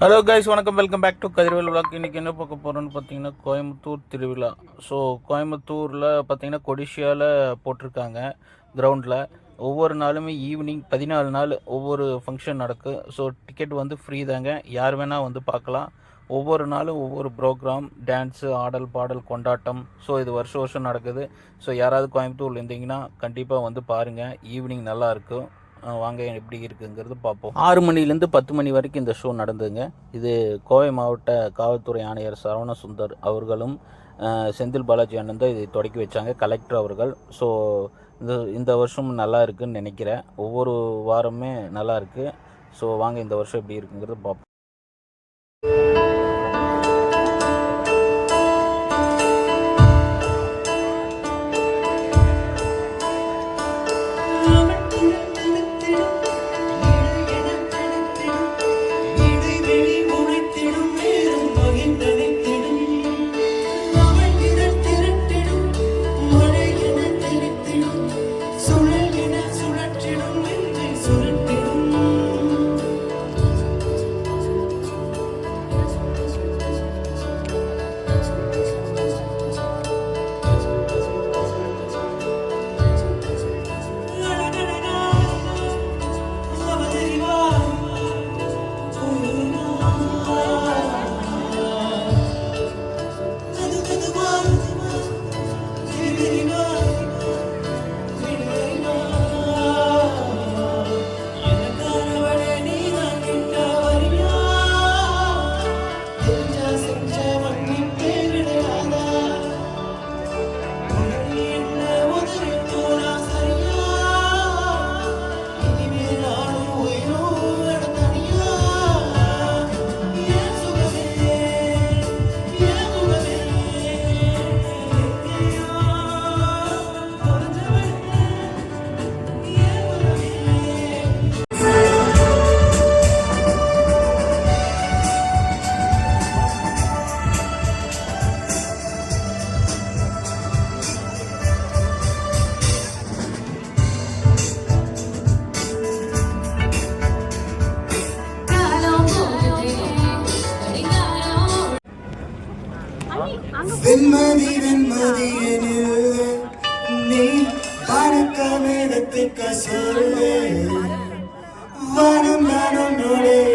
Hello guys வணக்கம். Welcome back to Kathirvel vlog இன்றைக்கி என்ன பார்க்க போகிறோன்னு பார்த்தீங்கன்னா கோயம்புத்தூர் திருவிழா. ஸோ கோயம்புத்தூரில் பார்த்தீங்கன்னா கொடிஷியாவில் போட்டிருக்காங்க கிரவுண்டில் ஒவ்வொரு நாளுமே ஈவினிங் பதினாலு நாள் ஒவ்வொரு ஃபங்க்ஷன் நடக்கும் ஸோ டிக்கெட் வந்து ஃப்ரீ தாங்க. யார் வேணால் வந்து பார்க்கலாம். ஒவ்வொரு நாளும் ஒவ்வொரு ப்ரோக்ராம் டான்ஸு ஆடல் பாடல் கொண்டாட்டம். ஸோ இது வருஷம் வருஷம் நடக்குது. ஸோ யாராவது கோயம்புத்தூரில் இருந்தீங்கன்னா கண்டிப்பாக வந்து பாருங்கள் ஈவினிங் நல்லாயிருக்கும் வாங்க எப்படி இருக்குங்கிறது பார்ப்போம். ஆறு மணிலேருந்து பத்து மணி வரைக்கும் இந்த ஷோ நடந்ததுங்க இது கோவை மாவட்ட காவல்துறை ஆணையர் சரவண சுந்தர் அவர்களும் செந்தில் பாலாஜி அண்ணன் தான் இதை தொடக்கி வச்சாங்க கலெக்டர் அவர்கள். ஸோ இந்த இந்த வருஷம் நல்லா இருக்குன்னு நினைக்கிறேன். ஒவ்வொரு வாரமே நல்லா இருக்குது ஸோ வாங்க இந்த வருஷம் எப்படி இருக்குங்கிறது பார்ப்போம். so வெண்மதி வெண்மதி நீ பறக்கம் வேதத்துக்கு சொல்லு வனம் நான் உன்னுடைய